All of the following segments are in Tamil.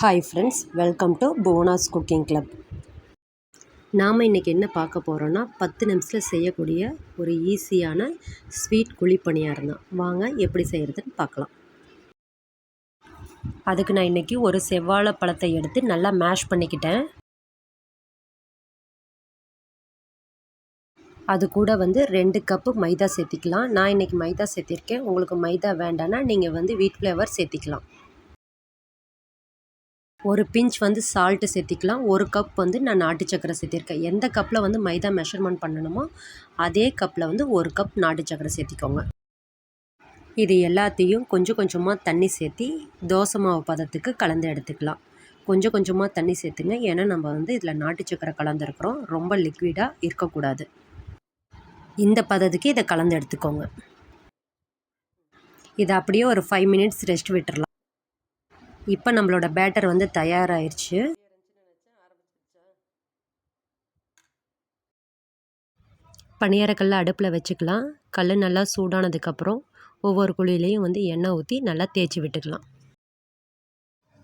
ஹாய் ஃப்ரெண்ட்ஸ் வெல்கம் டு போனாஸ் குக்கிங் கிளப் நாம் இன்றைக்கி என்ன பார்க்க போகிறோன்னா பத்து நிமிஷத்தில் செய்யக்கூடிய ஒரு ஈஸியான ஸ்வீட் குழி பணியாரம் தான். வாங்க எப்படி செய்கிறதுன்னு பார்க்கலாம். அதுக்கு நான் இன்றைக்கி ஒரு செவ்வாழை பழத்தை எடுத்து நல்லா மேஷ் பண்ணிக்கிட்டேன். அது கூட வந்து ரெண்டு கப்பு மைதா சேர்த்திக்கலாம். நான் இன்றைக்கி மைதா சேர்த்திருக்கேன். உங்களுக்கு மைதா வேண்டான்னா நீங்கள் வந்து வீட் ஃப்ளேவர் சேர்த்திக்கலாம். ஒரு பிஞ்ச் வந்து சால்ட்டு சேர்த்திக்கலாம் ஒரு கப் வந்து நான் நாட்டு சக்கரை சேர்த்திருக்கேன். எந்த கப்பில் வந்து மைதா மெஷர்மெண்ட் பண்ணணுமோ அதே கப்பில் வந்து ஒரு கப் நாட்டு சக்கரை சேர்த்திக்கோங்க. இது எல்லாத்தையும் கொஞ்சம் கொஞ்சமாக தண்ணி சேர்த்தி தோசை மாவு பதத்துக்கு கலந்து எடுத்துக்கலாம். கொஞ்சம் கொஞ்சமாக தண்ணி சேர்த்துங்க. ஏன்னா நம்ம வந்து இதில் நாட்டு சக்கரை கலந்துருக்குறோம். ரொம்ப லிக்விடாக இருக்கக்கூடாது. இந்த பதத்துக்கு இதை கலந்து எடுத்துக்கோங்க. இதை அப்படியே ஒரு ஃபைவ் மினிட்ஸ் ரெஸ்ட் விட்டுறலாம். இப்போ நம்மளோட பேட்டர் வந்து தயாராகிருச்சு பணியாரக்கல்ல அடுப்பில் வச்சுக்கலாம். கல் நல்லா சூடானதுக்கப்புறம் ஒவ்வொரு குழியிலையும் வந்து எண்ணெய் ஊற்றி நல்லா தேய்ச்சி விட்டுக்கலாம்.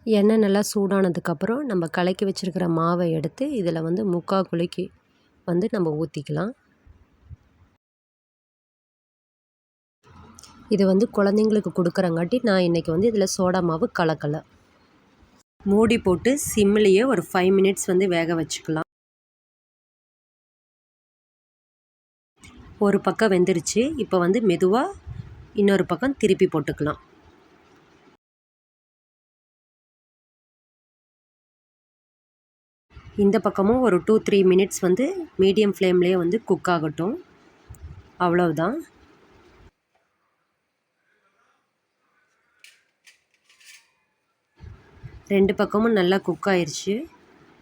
எண்ணெய் நல்லா சூடானதுக்கப்புறம் நம்ம கலக்கி வச்சுருக்கிற மாவை எடுத்து இதில் வந்து முக்கால் குழிக்கு வந்து நம்ம ஊற்றிக்கலாம் இது வந்து குழந்தைங்களுக்கு கொடுக்குறங்காட்டி நான் இன்றைக்கி வந்து இதில் சோடா மாவு கலக்கலை. மூடி போட்டு சிம்லேயே ஒரு ஃபைவ் மினிட்ஸ் வந்து வேக வச்சுக்கலாம். ஒரு பக்கம் வெந்துருச்சு. இப்போ வந்து மெதுவாக இன்னொரு பக்கம் திருப்பி போட்டுக்கலாம். இந்த பக்கமும் ஒரு டூ த்ரீ மினிட்ஸ் வந்து மீடியம் ஃப்ளேம்லேயே வந்து குக் ஆகட்டும். அவ்வளவுதான். ரெண்டு பக்கமும் நல்லா குக் ஆயிடுச்சு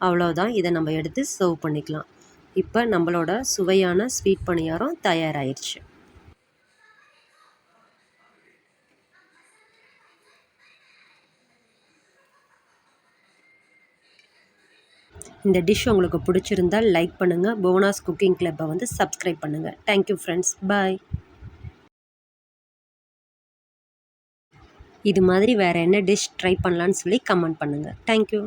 அவ்வளோதான் இதை நம்ம எடுத்து சர்வ் பண்ணிக்கலாம். இப்போ நம்மளோட சுவையான ஸ்வீட் பணியாரம் தயாராகிடுச்சு இந்த டிஷ் உங்களுக்கு பிடிச்சிருந்தால் லைக் பண்ணுங்கள் போனாஸ் குக்கிங் கிளப்பை வந்து சப்ஸ்கிரைப் பண்ணுங்கள் தேங்க்யூ ஃப்ரெண்ட்ஸ் பாய் இது மாதிரி வேறு என்ன டிஷ் ட்ரை பண்ணலான்னு சொல்லி கமெண்ட் பண்ணுங்கள் தேங்க்யூ